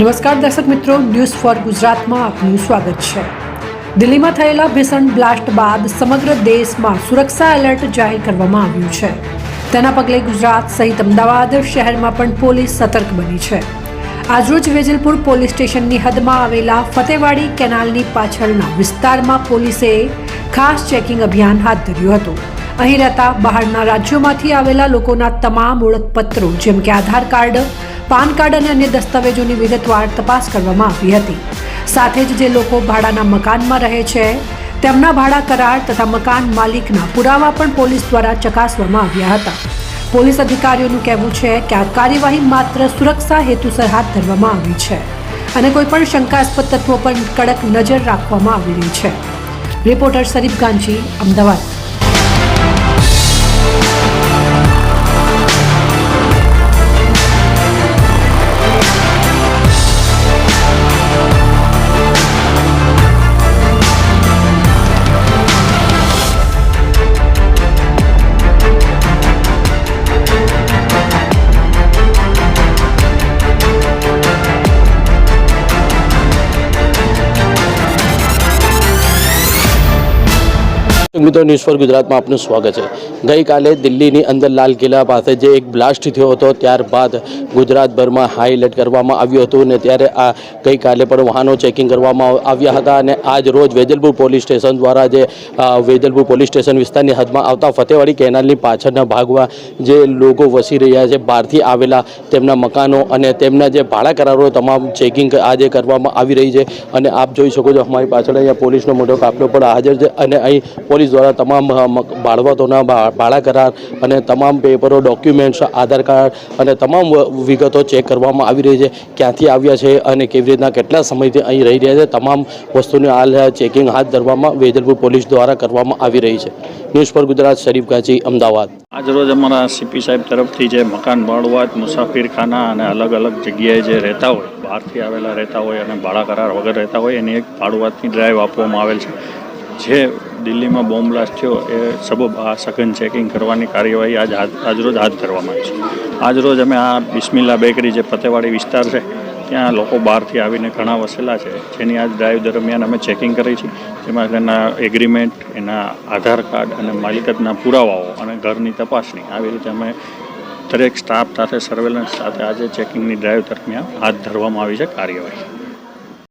નમસ્કાર દર્શક મિત્રો ન્યૂઝ ફોર ગુજરાતમાં આપનું સ્વાગત છે. દિલ્હીમાં થયેલા ભીષણ બ્લાસ્ટ બાદ સમગ્ર દેશમાં સુરક્ષા એલર્ટ જાહેર કરવામાં આવ્યું છે. તેના પગલે ગુજરાત સહિત અમદાવાદ શહેરમાં પણ પોલીસ સતર્ક બની છે. આજરોજ વેજલપુર પોલીસ સ્ટેશનની હદમાં આવેલા ફતેવાડી કેનાલની પાછળના વિસ્તારમાં પોલીસે ખાસ ચેકિંગ અભિયાન હાથ ધર્યું હતું. અહીં રહેતા બહારના રાજ્યોમાંથી આવેલા લોકોના તમામ ઓળખપત્રો, જેમ કે આધાર કાર્ડ પાન કાર્ડ અને અન્ય દસ્તાવેજોની વિગતવાર તપાસ કરવામાં આવી હતી. સાથે જ જે લોકો ભાડાના મકાનમાં રહે છે, તેમના ભાડા કરાર તથા મકાન માલિકના પુરાવા પણ પોલીસ દ્વારા ચકાસવામાં આવ્યા હતા. પોલીસ અધિકારીઓનું કહેવું છે કે આ કાર્યવાહી માત્ર સુરક્ષા હેતુસર હાથ ધરવામાં આવી છે અને કોઈપણ શંકાસ્પદ તત્વો પર કડક નજર રાખવામાં આવી રહી છે. રિપોર્ટર શરીફ ગાંચી અમદાવાદ. મિત્રો ન્યૂઝ ફોર ગુજરાતમાં આપનું સ્વાગત છે. ગઈકાલે દિલ્હીની અંદર લાલ કિલ્લા પાસે જે એક બ્લાસ્ટ થયો હતો, ત્યારબાદ ગુજરાતભરમાં હાઈ એલર્ટ કરવામાં આવ્યું હતું અને ત્યારે આ ગઈકાલે પણ વાહનો ચેકિંગ કરવામાં આવ્યા હતા અને આજ રોજ વેજલપુર પોલીસ સ્ટેશન દ્વારા જે વેજલપુર પોલીસ સ્ટેશન વિસ્તારની હદમાં આવતા ફતેવાડી કેનાલની પાછળના ભાગમાં જે લોકો વસી રહ્યા છે, બહારથી આવેલા તેમના મકાનો અને તેમના જે ભાડા કરારો તમામ ચેકિંગ આજે કરવામાં આવી રહી છે. અને આપ જોઈ શકો છો, અમારી પાછળ અહીંયા પોલીસનો મોટો કાફલો પણ હાજર છે અને અહીં પોલીસ દ્વારા તમામ બાળવતોના ભાડા કરાર અને તમામ પેપરો, ડોક્યુમેન્ટ્સ, આધાર કાર્ડ અને તમામ વિગતો ચેક કરવામાં આવી રહી છે. ક્યાંથી આવ્યા છે અને કેવી રીતના કેટલા સમયથી અહીં રહી રહ્યા છે, તમામ વસ્તુની હાલ ચેકિંગ હાથ ધરવામાં વેજલપુર પોલીસ દ્વારા કરવામાં આવી રહી છે. ન્યૂઝ પર ગુજરાત, શરીફ ગાંચી, અમદાવાદ. આજરોજ અમારા સીપી સાહેબ તરફથી જે મકાન ભાડુઆત મુસાફિરખાના અને અલગ અલગ જગ્યાએ જે રહેતા હોય, બહારથી આવેલા રહેતા હોય અને ભાડા કરાર વગર રહેતા હોય, એની એક ભાડુઆતની ડ્રાઈવ આપવામાં આવેલ છે. જે દિલ્હીમાં બોમ્બ બ્લાસ્ટ થયો એ સબબ આ સઘન ચેકિંગ કરવાની કાર્યવાહી આજ આજરોજ હાથ ધરવામાં આવી છે. આજરોજ અમે આ બિસ્મિલ્લા બેકરી જે ફતેવાડી વિસ્તાર છે, ત્યાં લોકો બહારથી આવીને ઘણા વસેલા છે. જેની આજ ડ્રાઈવ દરમિયાન અમે ચેકિંગ કરી છે. જેમાં એના એગ્રીમેન્ટ એના આધાર કાર્ડ અને માલિકતના પુરાવાઓ અને ઘરની તપાસણી. આવી રીતે અમે દરેક સ્ટાફ સાથે સર્વેલન્સ સાથે આજે ચેકિંગની ડ્રાઈવ દરમિયાન હાથ ધરવામાં આવી છે કાર્યવાહી.